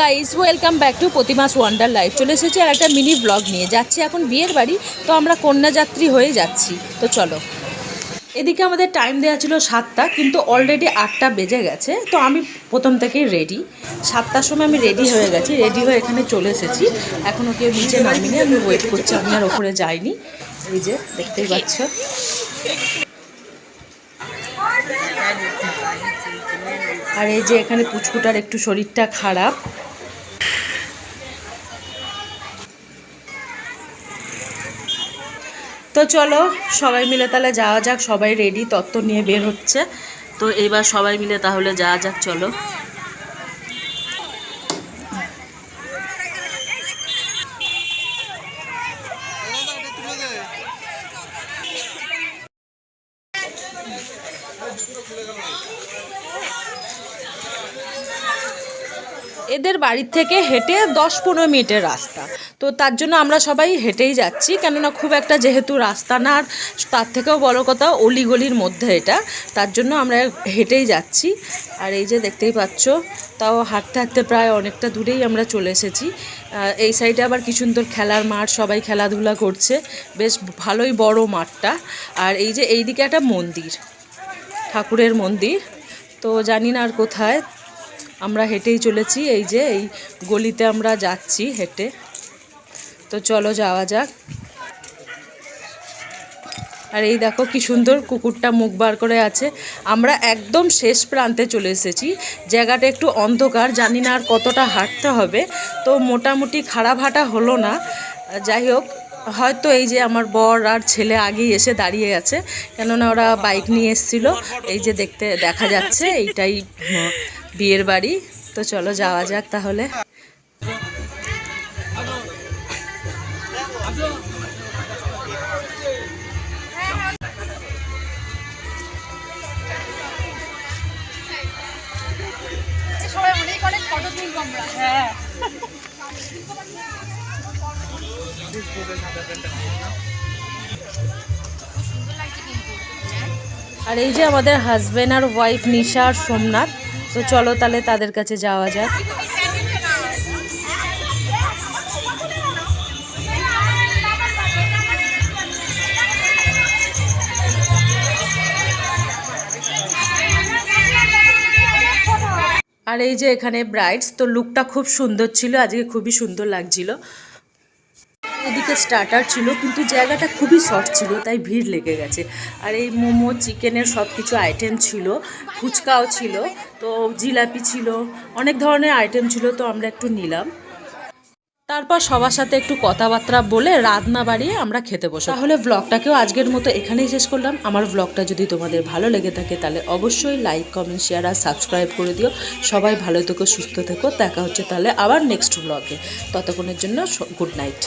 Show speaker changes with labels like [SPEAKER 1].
[SPEAKER 1] Guys welcome back to প্রতিমাস wonder life চলে এসেছি আর একটা মিনি ব্লগ নিয়ে। যাচ্ছি এখন বিয়ের বাড়ি, তো আমরা কন্যাযাত্রী হয়ে যাচ্ছি। তো চলো। এদিকে আমাদের টাইম দেওয়া ছিল সাতটা, কিন্তু অলরেডি আটটা বেজে গেছে। তো আমি প্রথম থেকেই রেডি সাতটার সময় আমি রেডি হয়ে গেছি। রেডি হয়ে এখানে চলে এসেছি। এখনও কেউ নিচে নামিনি, আমি ওয়েট করছি, আমি আর ওপরে যাইনি। এই যে, দেখতেই পাচ্ছ। আর এই যে এখানে পুচকুটার একটু শরীরটা খারাপ। তো চলো, সবাই মিলে তাহলে যাওয়া যাক, সবাই রেডি তত্ত্ব নিয়ে বের হচ্ছে। তো এবার সবাই মিলে তাহলে যাওয়া যাক, চলো। এদের বাড়ির থেকে হেঁটে দশ পনেরো মিনিটের রাস্তা। তো তার জন্য আমরা সবাই হেঁটেই যাচ্ছি, কেননা খুব একটা যেহেতু রাস্তা না তার থেকেও বড় কথা অলিগলির মধ্যে এটা। তার জন্য আমরা হেঁটেই যাচ্ছি। আর এই যে দেখতেই পাচ্ছ, তাও হাঁটতে হাঁটতে প্রায় অনেকটা দূরেই আমরা চলে এসেছি। এই সাইডে আবার কি সুন্দর খেলার মাঠ, সবাই খেলাধুলা করছে। বেশ ভালোই বড় মাঠটা। আর এই যে এইদিকে একটা মন্দির, ঠাকুরের মন্দির। তো জানি না আর কোথায়। আমরা হেঁটেই চলেছি, এই যে এই গলিতে আমরা যাচ্ছি হেঁটে। তো চলো যাওয়া যাক। আর এই দেখো কি সুন্দর কুকুরটা মুখ বার করে আছে। আমরা একদম শেষ প্রান্তে চলে এসেছি। জায়গাটা একটু অন্ধকার, জানি না আর কতটা হাঁটতে হবে। তো মোটামুটি খারাপ হাঁটা হলো না। যাই হোক, হয়তো এই যে আমার বর আর ছেলে আগেই এসে দাঁড়িয়ে আছে। কেননা ওরা বাইক নিয়ে এসেছিল। এই যে দেখতে দেখা যাচ্ছে, এইটাই বিয়ের বাড়ি। তো চলো যাওয়া যাক তাহলে।
[SPEAKER 2] হ্যাঁ।
[SPEAKER 1] আর এই যে আমাদের হাজবেন্ড আর ওয়াইফ নিশা আর সোমনাথ। তো চলো তাহলে তাদের কাছে যাওয়া যাক। আর এই যে এখানে ব্রাইডস, তো লুকটা খুব সুন্দর ছিল, আজকে খুবই সুন্দর লাগছিল। এদিকে স্টার্টার ছিল, কিন্তু জায়গাটা খুবই শর্ট ছিল, তাই ভিড় লেগে গেছে। আর এই মোমো, চিকেনের সব কিছু আইটেম ছিল, ফুচকাও ছিল, তো জিলাপি ছিল, অনেক ধরনের আইটেম ছিল, তো আমরা একটু নিলাম। তারপর সবার সাথে একটু কথাবার্তা বলে রাত না বাড়িয়ে আমরা খেতে বসে তাহলে ব্লগটাকেও আজকের মতো এখানেই শেষ করলাম। আমার ব্লগটা যদি তোমাদের ভালো লেগে থাকে, তাহলে অবশ্যই লাইক কমেন্ট শেয়ার আর সাবস্ক্রাইব করে দিও। সবাই ভালো থেকো, সুস্থ থেকো। দেখা হচ্ছে তাহলে আবার নেক্সট ব্লগে ততক্ষণের জন্য গুড নাইট